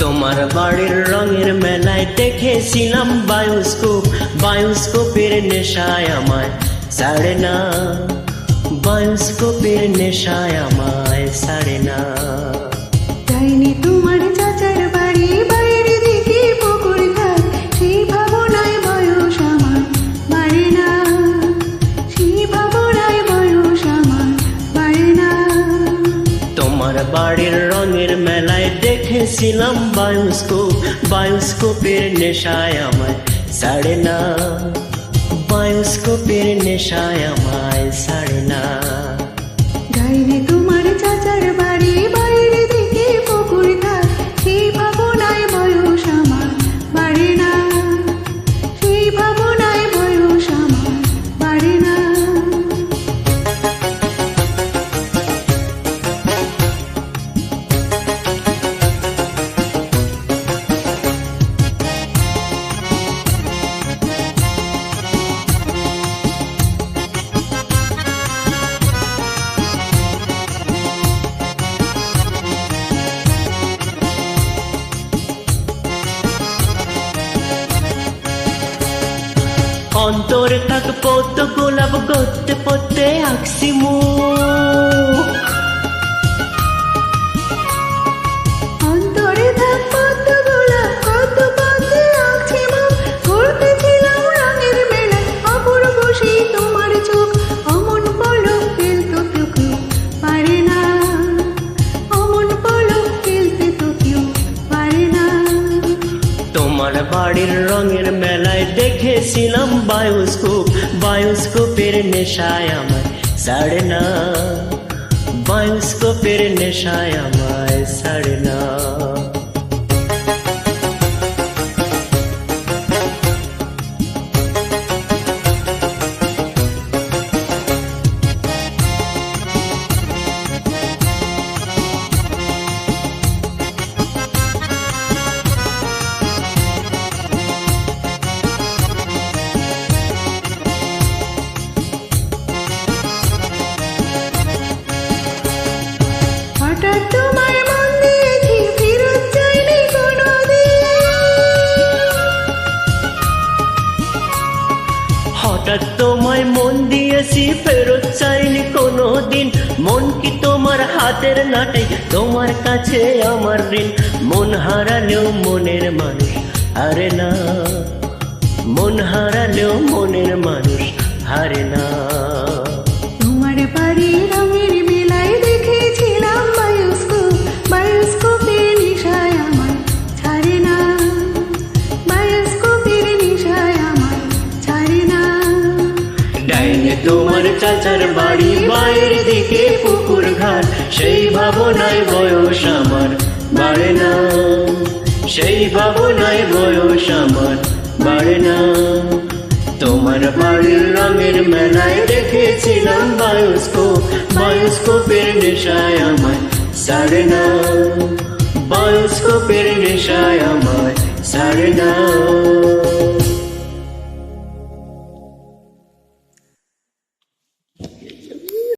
তোমার বাড়ির রঙের মেলায় দেখেছিলাম বায়োস্কোপ বায়োস্কোপের নেশায় আমায়। সাড়ে না বায়োস্কোপের নেশায় আমায় সাড়ে না তোমার চাচার বাড়ি বাইরে দিকে পুকুর ঘাট। সেই ভাবনায় বয়স আমার বাড়ে না। সেই ভাবনায় বয়স আমার বাড়ে না। তোমার বাড়ির রঙের মেলায় দেখেছিলাম বায়োস্কোপ। বায়োস্কোপের নেশায় আমায় সাড়ে না বায়োস্কোপের নেশায় আমায় সারনা। না যাইনি তোমার অন্তরে থাক পদ্ম গোলাপ গত্তে পত্তে আঁকছি মুখ তোমার বাড়ির রঙের মেলায় দেখেছিলাম বায়োস্কোপ। বায়োস্কোপের নেশায় আমায় সাড়ে না। বায়োস্কোপের নেশায় আমায় সাড়ে না। হঠাৎ তোমায় মন দিয়েছি, ফেরত চাইনি কোনো দিন মন কি তোমার হাতের নাটে, তোমার কাছে আমার ঋণ। মন হারালেও মনের মানুষ হারে না। মন হারালেও মনের মানুষ হারে না। তোমার চাচার বাড়ি বাইরের দিকে পুকুর ঘাট। সেই ভাবনায় বয়স আমার, বাড়ে না। সেই ভাবনায় বয়স আমার, বাড়ে না। তোমার বাড়ির রঙের মেলায় দেখেছিলাম বায়োস্কোপ। বায়োস্কোপের নেশায় আমায় সাড়ে না। বায়োস্কোপের নেশায় আমায় সাড়ে না।